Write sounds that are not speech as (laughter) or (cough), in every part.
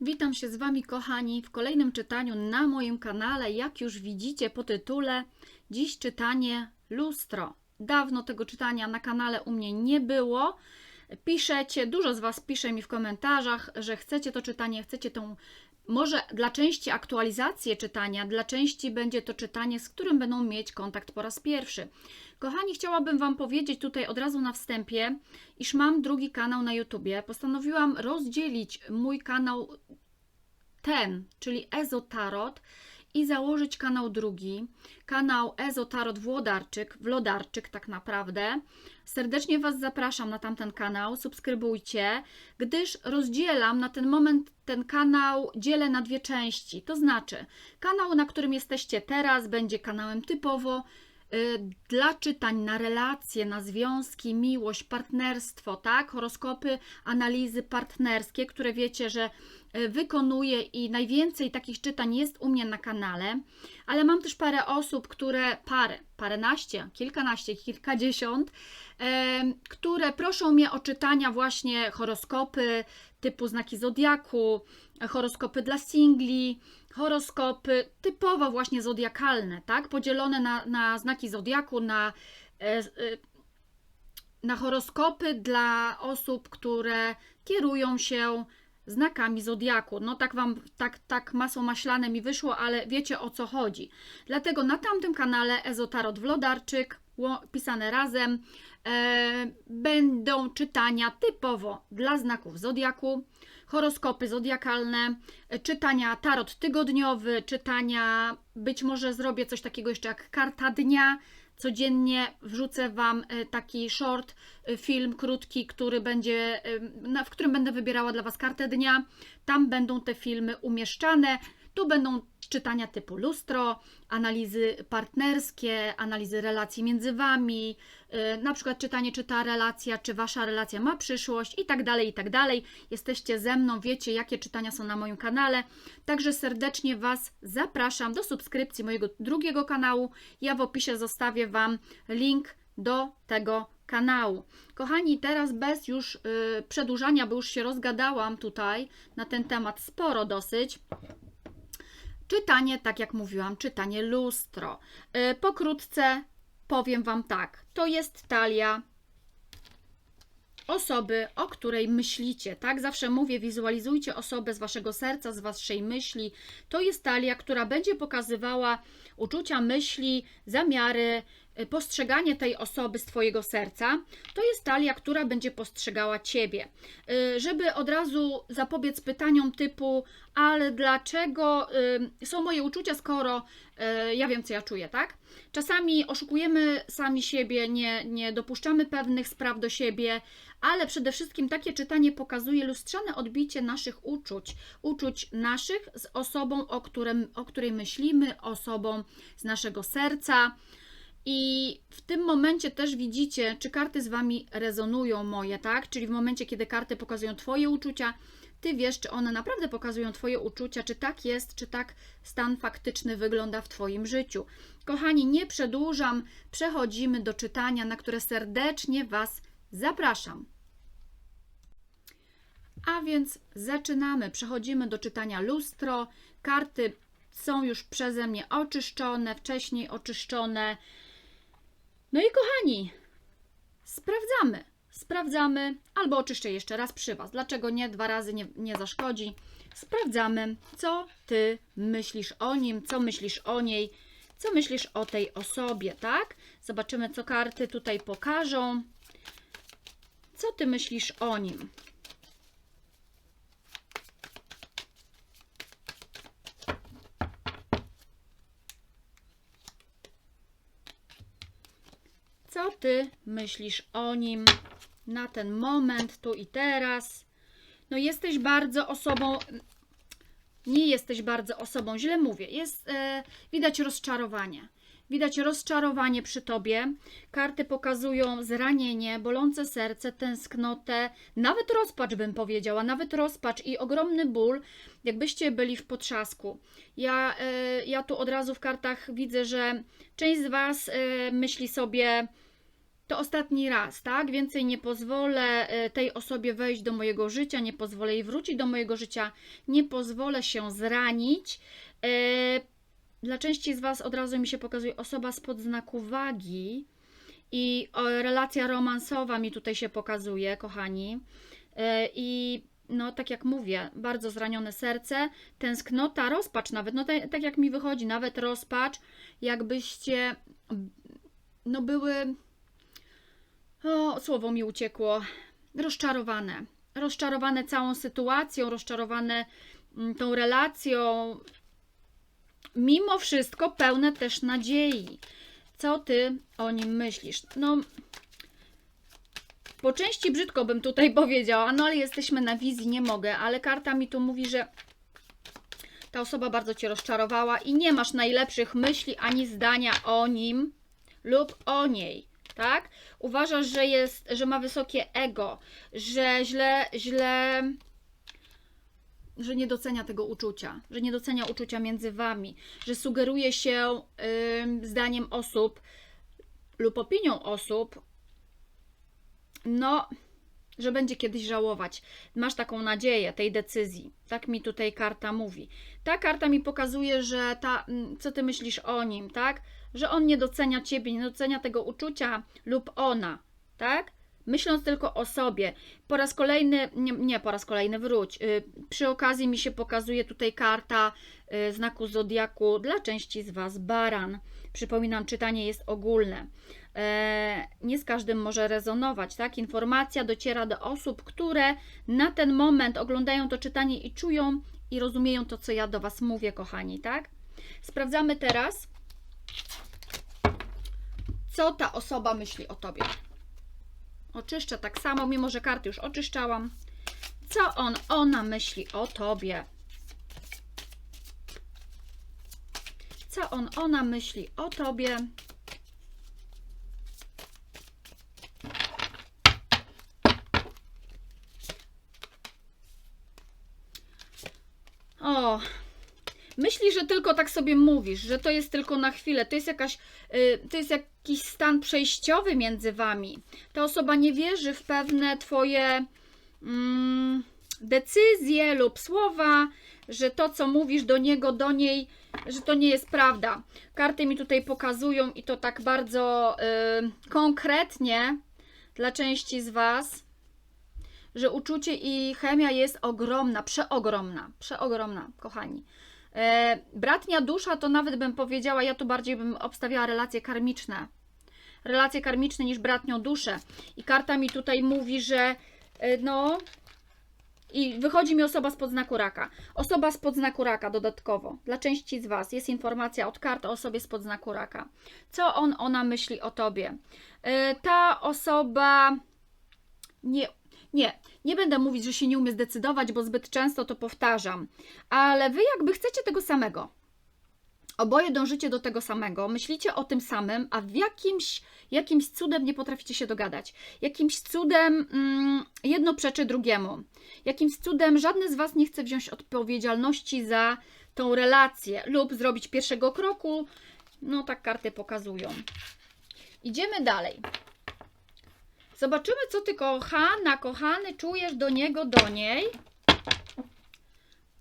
Witam się z Wami, kochani, w kolejnym czytaniu na moim kanale. Jak już widzicie po tytule, dziś czytanie lustro. Dawno tego czytania na kanale u mnie nie było. Piszecie, dużo z Was pisze mi w komentarzach, że chcecie to czytanie, chcecie tą, może dla części aktualizację czytania, dla części będzie to czytanie, z którym będą mieć kontakt po raz pierwszy. Kochani, chciałabym Wam powiedzieć tutaj od razu na wstępie, iż mam drugi kanał na YouTubie. Postanowiłam rozdzielić mój kanał ten, czyli Ezotarot i założyć kanał drugi, kanał Ezotarot Włodarczyk, Wlodarczyk tak naprawdę. Serdecznie Was zapraszam na tamten kanał, subskrybujcie, gdyż rozdzielam na ten moment ten kanał, dzielę na dwie części. To znaczy, kanał, na którym jesteście teraz, będzie kanałem typowo dla czytań na relacje, na związki, miłość, partnerstwo, tak? Horoskopy, analizy partnerskie, które wiecie, że y, wykonuję i najwięcej takich czytań jest u mnie na kanale, ale mam też parę osób, które, parę, paręnaście, kilkanaście, kilkadziesiąt, em, które proszą mnie o czytania właśnie horoskopy typu znaki zodiaku, horoskopy dla singli, horoskopy typowo właśnie zodiakalne, tak? Podzielone na, na znaki zodiaku, na, e, e, na horoskopy dla osób, które kierują się znakami zodiaku. No tak wam, tak, tak masą maślane mi wyszło, ale wiecie o co chodzi. Dlatego na tamtym kanale Ezotarot Wlodarczyk, pisane razem, e, będą czytania typowo dla znaków zodiaku, horoskopy zodiakalne, czytania tarot tygodniowy, czytania, być może zrobię coś takiego jeszcze jak karta dnia. Codziennie wrzucę Wam e, taki short, e, film krótki, który będzie, e, w którym będę wybierała dla Was kartę dnia. Tam będą te filmy umieszczane. Tu będą czytania typu lustro, analizy partnerskie, analizy relacji między Wami, y, na przykład czytanie, czy ta relacja, czy Wasza relacja ma przyszłość i tak dalej, i tak dalej. Jesteście ze mną, wiecie, jakie czytania są na moim kanale. Także serdecznie Was zapraszam do subskrypcji mojego drugiego kanału. Ja w opisie zostawię Wam link do tego kanału. Kochani, teraz bez już y, przedłużania, bo już się rozgadałam tutaj na ten temat sporo dosyć. Czytanie, tak jak mówiłam, czytanie lustro. Y, Pokrótce powiem Wam tak. To jest talia osoby, o której myślicie, tak? Zawsze mówię, wizualizujcie osobę z Waszego serca, z Waszej myśli. To jest talia, która będzie pokazywała uczucia, myśli, zamiary, postrzeganie tej osoby z Twojego serca. To jest talia, która będzie postrzegała Ciebie. Y, Żeby od razu zapobiec pytaniom typu, ale dlaczego y, są moje uczucia, skoro ja wiem, co ja czuję, tak? Czasami oszukujemy sami siebie, nie, nie dopuszczamy pewnych spraw do siebie, ale przede wszystkim takie czytanie pokazuje lustrzane odbicie naszych uczuć, uczuć naszych z osobą, o, którym, o której myślimy, osobą z naszego serca. I w tym momencie też widzicie, czy karty z Wami rezonują moje, tak? Czyli w momencie, kiedy karty pokazują Twoje uczucia, Ty wiesz, czy one naprawdę pokazują Twoje uczucia, czy tak jest, czy tak stan faktyczny wygląda w Twoim życiu. Kochani, nie przedłużam, przechodzimy do czytania, na które serdecznie Was zapraszam. A więc zaczynamy. Przechodzimy do czytania lustro. Karty są już przeze mnie oczyszczone, wcześniej oczyszczone. No i kochani, sprawdzamy. Sprawdzamy, albo oczyszczę jeszcze raz przy Was. Dlaczego nie? Dwa razy nie, nie zaszkodzi. Sprawdzamy, co Ty myślisz o nim, co myślisz o niej, co myślisz o tej osobie, tak? Zobaczymy, co karty tutaj pokażą. Co Ty myślisz o nim? Co ty myślisz o nim na ten moment, tu i teraz? No, jesteś bardzo osobą. Nie jesteś bardzo osobą, źle mówię. Jest e, widać rozczarowanie. Widać rozczarowanie przy tobie. Karty pokazują zranienie, bolące serce, tęsknotę, nawet rozpacz bym powiedziała, nawet rozpacz i ogromny ból, jakbyście byli w potrzasku. Ja, e, ja tu od razu w kartach widzę, że część z Was e, myśli sobie, to ostatni raz, tak? Więcej nie pozwolę e, tej osobie wejść do mojego życia, nie pozwolę jej wrócić do mojego życia, nie pozwolę się zranić. E, Dla części z Was od razu mi się pokazuje osoba spod znaku wagi i relacja romansowa mi tutaj się pokazuje, kochani. E, I no, tak jak mówię, bardzo zranione serce, tęsknota, rozpacz nawet, no tak, tak jak mi wychodzi, nawet rozpacz, jakbyście no były o, słowo mi uciekło. Rozczarowane. Rozczarowane całą sytuacją, rozczarowane mm, tą relacją. Mimo wszystko pełne też nadziei. Co ty o nim myślisz? No, po części brzydko bym tutaj (laughs) powiedziała, no ale jesteśmy na wizji, nie mogę, ale karta mi tu mówi, że ta osoba bardzo cię rozczarowała i nie masz najlepszych myśli ani zdania o nim lub o niej tak? Uważasz, że jest, że ma wysokie ego, że źle, źle, że nie docenia tego uczucia, że nie docenia uczucia między wami, że sugeruje się zdaniem osób lub opinią osób, no, że będzie kiedyś żałować. Masz taką nadzieję tej decyzji. Tak mi tutaj karta mówi. Ta karta mi pokazuje, że ta, mm, co ty myślisz o nim, tak? Że on nie docenia ciebie, nie docenia tego uczucia lub ona, tak? Myśląc tylko o sobie. Po raz kolejny, nie, nie po raz kolejny, wróć. Yy, przy okazji mi się pokazuje tutaj karta yy, znaku zodiaku dla części z Was, baran. Przypominam, czytanie jest ogólne. E, nie z każdym może rezonować, tak? Informacja dociera do osób, które na ten moment oglądają to czytanie i czują i rozumieją to, co ja do Was mówię, kochani, tak? Sprawdzamy teraz, co ta osoba myśli o Tobie. Oczyszczę tak samo, mimo że karty już oczyszczałam. Co on, ona myśli o Tobie? Co on, ona myśli o Tobie? O, myśli, że tylko tak sobie mówisz, że to jest tylko na chwilę, to jest jakaś, y, to jest jakiś stan przejściowy między wami. Ta osoba nie wierzy w pewne twoje mm, decyzje lub słowa, że to, co mówisz do niego, do niej, że to nie jest prawda. Karty mi tutaj pokazują i to tak bardzo y, konkretnie dla części z was że uczucie i chemia jest ogromna, przeogromna, przeogromna, kochani. E, bratnia dusza to nawet bym powiedziała, ja tu bardziej bym obstawiała relacje karmiczne. Relacje karmiczne niż bratnią duszę. I karta mi tutaj mówi, że e, no. I wychodzi mi osoba spod znaku raka. Osoba spod znaku raka dodatkowo. Dla części z Was jest informacja od kart o osobie spod znaku raka. Co on, ona myśli o Tobie? E, ta osoba nie nie, nie będę mówić, że się nie umie zdecydować, bo zbyt często to powtarzam, ale wy jakby chcecie tego samego. Oboje dążycie do tego samego, myślicie o tym samym, a w jakimś, jakimś cudem nie potraficie się dogadać. Jakimś cudem mm, jedno przeczy drugiemu. Jakimś cudem żadne z Was nie chce wziąć odpowiedzialności za tą relację lub zrobić pierwszego kroku. No tak karty pokazują. Idziemy dalej. Zobaczymy, co ty, kochana, kochany, czujesz do niego, do niej.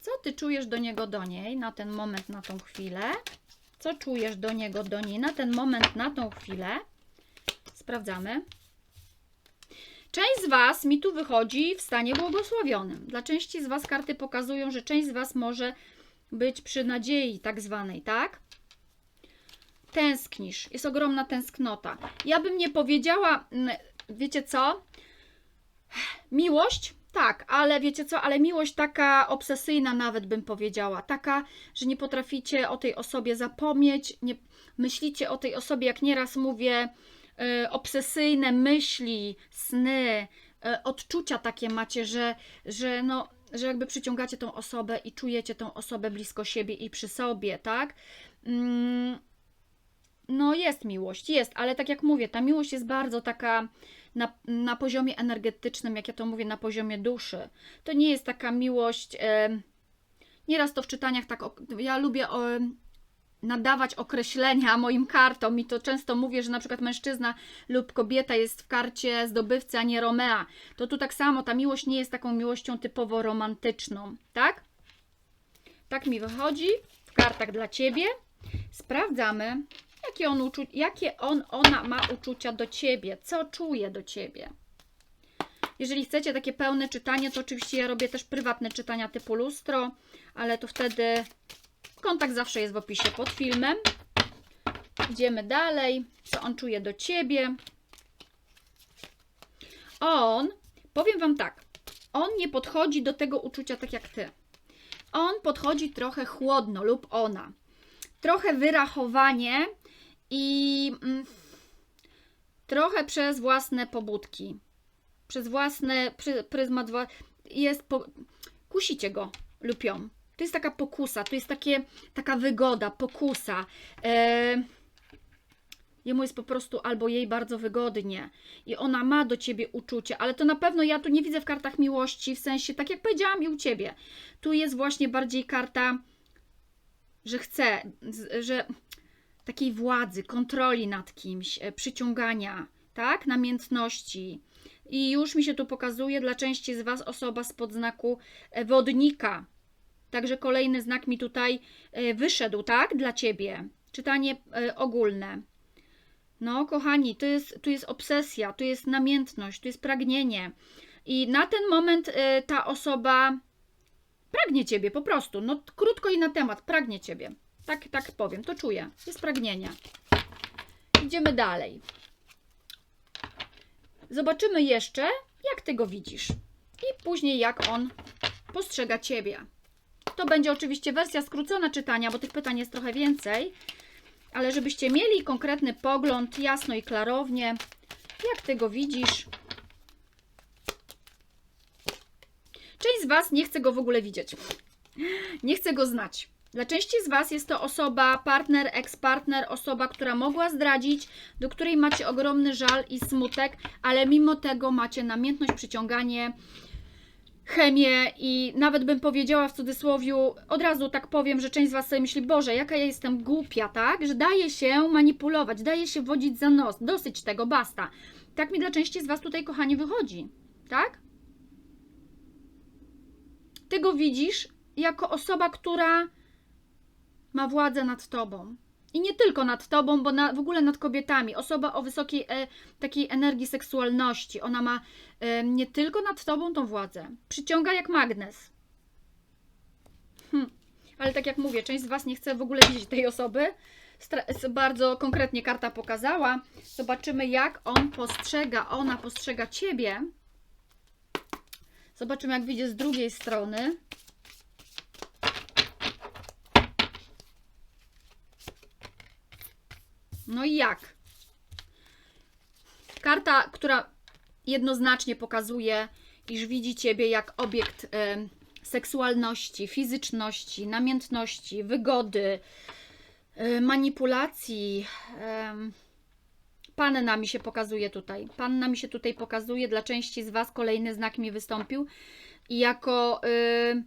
Co ty czujesz do niego, do niej na ten moment, na tą chwilę? Co czujesz do niego, do niej na ten moment, na tą chwilę? Sprawdzamy. Część z Was mi tu wychodzi w stanie błogosławionym. Dla części z Was karty pokazują, że część z Was może być przy nadziei, tak zwanej, tak? Tęsknisz, jest ogromna tęsknota. Ja bym nie powiedziała, mm, wiecie co? Miłość? Tak, ale wiecie co? Ale miłość taka obsesyjna, nawet bym powiedziała. Taka, że nie potraficie o tej osobie zapomnieć, nie myślicie o tej osobie, jak nieraz mówię, yy, obsesyjne myśli, sny, yy, odczucia takie macie, że, że no że jakby przyciągacie tą osobę i czujecie tą osobę blisko siebie i przy sobie, tak? Mm, no jest miłość, jest, ale tak jak mówię, ta miłość jest bardzo taka na, na poziomie energetycznym, jak ja to mówię, na poziomie duszy. To nie jest taka miłość. E, nieraz to w czytaniach tak. Ja lubię nadawać określenia moim kartom i to często mówię, że na przykład mężczyzna lub kobieta jest w karcie zdobywcy, a nie Romea. To tu tak samo, ta miłość nie jest taką miłością typowo romantyczną, tak? Tak mi wychodzi w kartach dla Ciebie. Sprawdzamy, jakie on, uczu- jakie on ona ma uczucia do Ciebie, co czuje do Ciebie. Jeżeli chcecie takie pełne czytanie, to oczywiście ja robię też prywatne czytania typu lustro, ale to wtedy kontakt zawsze jest w opisie pod filmem. Idziemy dalej. Co on czuje do ciebie? On, powiem wam tak, on nie podchodzi do tego uczucia tak jak ty. On podchodzi trochę chłodno lub ona. Trochę wyrachowanie i mm, trochę przez własne pobudki przez własne przy, pryzmat jest po, kusicie go lub ją. To jest taka pokusa, to jest takie, taka wygoda, pokusa. E, jemu jest po prostu albo jej bardzo wygodnie i ona ma do ciebie uczucie, ale to na pewno ja tu nie widzę w kartach miłości, w sensie, tak jak powiedziałam i u ciebie. Tu jest właśnie bardziej karta, że chce, że takiej władzy, kontroli nad kimś, e, przyciągania, tak, namiętności. I już mi się tu pokazuje dla części z Was osoba spod znaku e, wodnika. Także kolejny znak mi tutaj e, wyszedł, tak? Dla Ciebie. Czytanie ogólne. No, kochani, to jest, tu jest obsesja, tu jest namiętność, tu jest pragnienie. I na ten moment ta osoba pragnie Ciebie po prostu. No, krótko i na temat, pragnie Ciebie. Tak, tak powiem, to czuję. Jest pragnienie. Idziemy dalej. Zobaczymy jeszcze, jak ty go widzisz. I później, jak on postrzega ciebie. To będzie oczywiście wersja skrócona czytania, bo tych pytań jest trochę więcej. Ale żebyście mieli konkretny pogląd, jasno i klarownie, jak ty go widzisz. Część z Was nie chce go w ogóle widzieć. Nie chce go znać. Dla części z Was jest to osoba, partner, ex-partner, osoba, która mogła zdradzić, do której macie ogromny żal i smutek, ale mimo tego macie namiętność, przyciąganie, chemię i nawet bym powiedziała w cudzysłowiu, od razu tak powiem, że część z Was sobie myśli, Boże, jaka ja jestem głupia, tak? Że daje się manipulować, daje się wodzić za nos, dosyć tego, basta. Tak mi dla części z Was tutaj, kochani, wychodzi, tak? Ty go widzisz jako osoba, która ma władzę nad tobą. I nie tylko nad tobą, bo na, w ogóle nad kobietami. Osoba o wysokiej e, takiej energii seksualności. Ona ma e, nie tylko nad tobą tą władzę. Przyciąga jak magnes. Hm. Ale tak jak mówię, część z Was nie chce w ogóle widzieć tej osoby. Stra- bardzo konkretnie karta pokazała. Zobaczymy, jak on postrzega, ona postrzega ciebie. Zobaczymy, jak wyjdzie z drugiej strony. No i jak? Karta, która jednoznacznie pokazuje, iż widzi ciebie jak obiekt em, seksualności, fizyczności, namiętności, wygody, e, manipulacji. em, Panna mi się pokazuje tutaj. Panna mi się tutaj pokazuje. Dla części z Was kolejny znak mi wystąpił. I jako, y,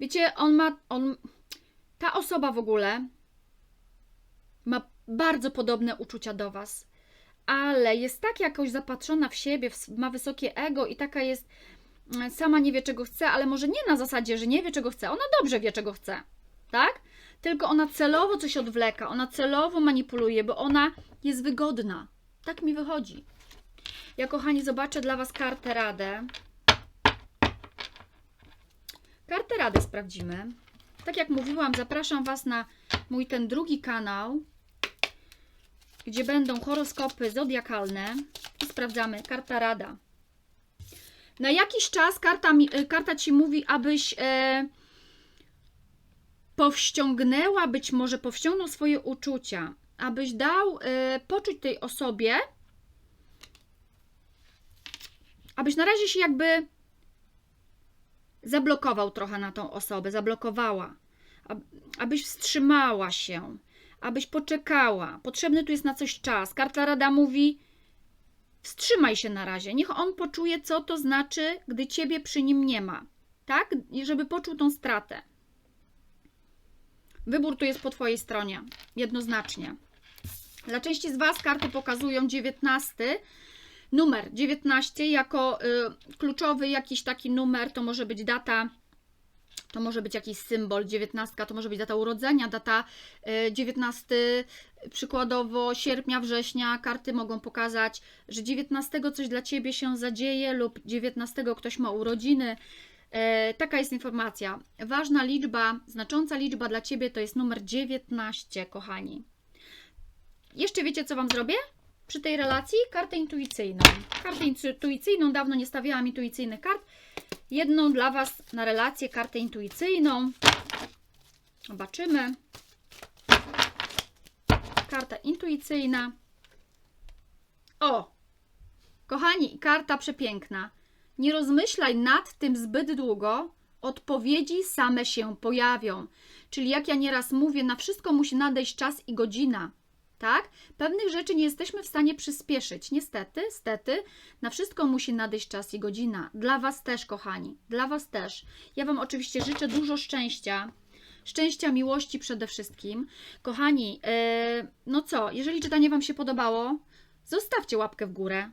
wiecie, on ma, on, ta osoba w ogóle bardzo podobne uczucia do Was, ale jest tak jakoś zapatrzona w siebie, ma wysokie ego i taka jest, mm, sama nie wie czego chce, ale może nie na zasadzie, że nie wie czego chce, ona dobrze wie czego chce, tak? Tylko ona celowo coś odwleka, ona celowo manipuluje, bo ona jest wygodna. Tak mi wychodzi. Ja, kochani, zobaczę dla Was kartę radę. Kartę rady sprawdzimy. Tak jak mówiłam, zapraszam Was na mój ten drugi kanał, gdzie będą horoskopy zodiakalne i sprawdzamy. Karta rada. Na jakiś czas karta, mi, y, karta Ci mówi, abyś e, powściągnęła, być może powściągnął swoje uczucia, abyś dał e, poczuć tej osobie, abyś na razie się jakby zablokował trochę na tą osobę, zablokowała, ab- abyś wstrzymała się, abyś poczekała. Potrzebny tu jest na coś czas. Karta Rada mówi: wstrzymaj się na razie, niech on poczuje, co to znaczy, gdy ciebie przy nim nie ma, tak? I żeby poczuł tą stratę. Wybór tu jest po Twojej stronie, jednoznacznie. Dla części z Was karty pokazują 19. Numer 19 jako y, kluczowy jakiś taki numer, to może być data, to może być jakiś symbol, 19 to może być data urodzenia, data y, 19 przykładowo sierpnia, września. Karty mogą pokazać, że 19 coś dla Ciebie się zadzieje lub 19 ktoś ma urodziny. E, taka jest informacja. Ważna liczba, znacząca liczba dla Ciebie to jest numer 19, kochani. Jeszcze wiecie, co Wam zrobię? Przy tej relacji kartę intuicyjną. Kartę intuicyjną, dawno nie stawiałam intuicyjnych kart. Jedną dla Was na relację, kartę intuicyjną. Zobaczymy. Karta intuicyjna. O! Kochani, karta przepiękna. Nie rozmyślaj nad tym zbyt długo, odpowiedzi same się pojawią. Czyli jak ja nieraz mówię, na wszystko musi nadejść czas i godzina. Tak? Pewnych rzeczy nie jesteśmy w stanie przyspieszyć. Niestety, stety, na wszystko musi nadejść czas i godzina. Dla Was też, kochani. Dla Was też. Ja Wam oczywiście życzę dużo szczęścia. Szczęścia, miłości przede wszystkim. Kochani, yy, no co, jeżeli czytanie Wam się podobało, zostawcie łapkę w górę.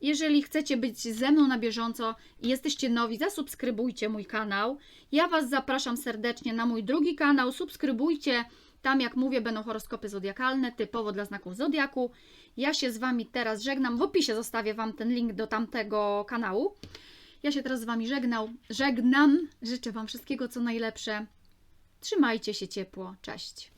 Jeżeli chcecie być ze mną na bieżąco i jesteście nowi, zasubskrybujcie mój kanał. Ja Was zapraszam serdecznie na mój drugi kanał. Subskrybujcie. Tam, jak mówię, będą horoskopy zodiakalne, typowo dla znaków zodiaku. Ja się z Wami teraz żegnam. W opisie zostawię Wam ten link do tamtego kanału. Ja się teraz z Wami żegnał, żegnam. Życzę Wam wszystkiego, co najlepsze. Trzymajcie się ciepło. Cześć.